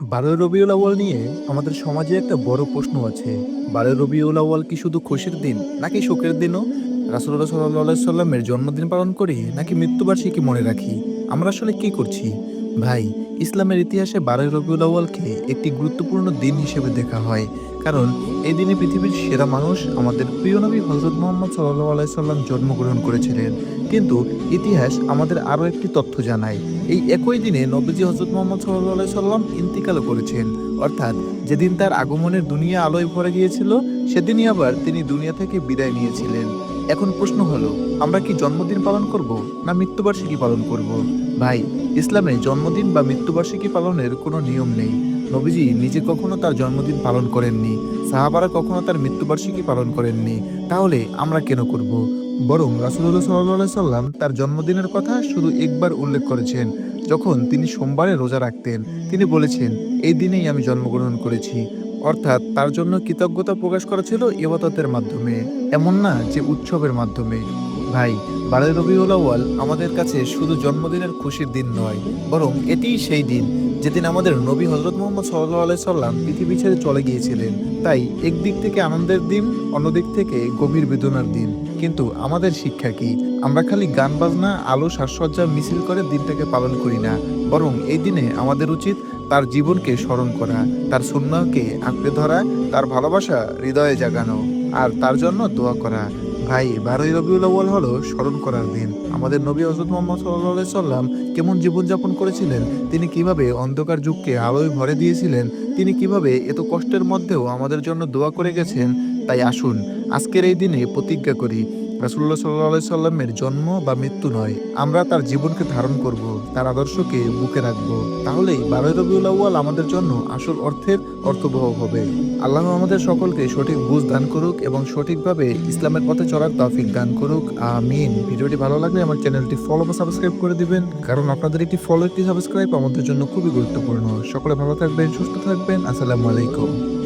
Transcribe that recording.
বারোই রবিউল আওয়াল নিয়ে আমাদের সমাজে একটা বড় প্রশ্ন আছে। বারোই রবিউল আওয়াল কি শুধু খুশির দিন, নাকি শোকের দিনও? রাসুল্লাহ সাল্লাহ সাল্লামের জন্মদিন পালন করি, নাকি মৃত্যুবার্ষিকী মনে রাখি? আমরা আসলে কি করছি? ভাই ইসলামের ইতিহাসে বারোই রবিউল আউয়ালকে একটি গুরুত্বপূর্ণ দিন হিসেবে দেখা হয়। কারণ, এই দিনে পৃথিবীর সেরা মানুষ আমাদের প্রিয় নবী হজরত মোহাম্মদ সাল্লাহ আলাইসাল্লাম জন্মগ্রহণ করেছিলেন। কিন্তু ইতিহাস আমাদের আরও একটি তথ্য জানায়। এই একই দিনে নবীজি হজরত মোহাম্মদ সাল্লাহ সাল্লাম ইন্তিকালও করেছেন। অর্থাৎ, যেদিন তার আগমনের দুনিয়া আলোয় ভরে গিয়েছিল, সেদিনই আবার তিনি দুনিয়া থেকে বিদায় নিয়েছিলেন। এখন প্রশ্ন হলো, আমরা কি জন্মদিন পালন করব না মৃত্যুবার্ষিকী পালন করব? ভাই, ইসলামে জন্মদিন বা মৃত্যুবার্ষিকী পালনের কোনো নিয়ম নেই। নবীজি নিজে কখনো তার জন্মদিন পালন করেননি। সাহাবারা কখনো তার মৃত্যুবার্ষিকী পালন করেননি। তাহলে আমরা কেন করব? বরং রাসুল্লাহ সাল্লাহ সাল্লাম তার জন্মদিনের কথা শুধু একবার উল্লেখ করেছেন। যখন তিনি সোমবারে রোজা রাখতেন, তিনি বলেছেন, এই দিনেই আমি জন্মগ্রহণ করেছি। অর্থাৎ তার জন্য কৃতজ্ঞতা প্রকাশ করা ছিল ইবাদতের মাধ্যমে, এমন না যে উৎসবের মাধ্যমে। ভাই বারোই রবিউল আউয়াল আমাদের কাছে শুধু জন্মদিনের খুশির দিন নয়, বরং এটিই সেই দিন যেদিন আমাদের নবী হজরত মোহাম্মদ সাল্লাহ আলাই সাল্লাম পৃথিবী ছেড়ে চলে গিয়েছিলেন। তাই একদিক থেকে আনন্দের দিন, অন্যদিক থেকে গভীর বেদনার দিন। কিন্তু আমাদের শিক্ষা কি? আমরা খালি গান বাজনা, আলো, সাজসজ্জা, মিছিল করে দিনটাকে পালন করি না, বরং এই দিনে আমাদের উচিত তার জীবনকে স্মরণ করা, তার সুন্নাহকে আঁকড়ে ধরা, তার ভালোবাসা হৃদয়ে জাগানো, আর তার জন্য দোয়া করা। ভাই বারোই রবিউল আউ্য়াল হলো? স্মরণ করার দিন। আমাদের নবী হজরত মোহাম্মদ সাল্লাহ সাল্লাম কেমন জীবনযাপন করেছিলেন? তিনি কীভাবে অন্ধকার যুগকে আলোয় ভরে দিয়েছিলেন? তিনি কীভাবে এত কষ্টের মধ্যেও আমাদের জন্য দোয়া করে গেছেন? তাই আসুন, আজকের এই দিনে প্রতিজ্ঞা করি। রাসুল্লাহ সাল্লাহ সাল্লামের জন্ম বা মৃত্যু নয়। আমরা তার জীবনকে ধারণ করব, তার আদর্শকে বুকে রাখব। তাহলেই বারোই রবিউল আমাদের জন্য আসল অর্থের অর্থবহ হবে। আল্লাহ আমাদের সকলকে সঠিক বুঝ দান করুক এবং সঠিকভাবে ইসলামের পথে চলার তৌফিক দান করুক। আমিন। ভিডিওটি ভালো লাগলে আমার চ্যানেলটি ফলো বা সাবস্ক্রাইব করে দিবেন, কারণ আপনাদের একটি ফলো একটি সাবস্ক্রাইব আমাদের জন্য খুবই গুরুত্বপূর্ণ। সকলে ভালো থাকবেন, সুস্থ থাকবেন। আসসালামু আলাইকুম।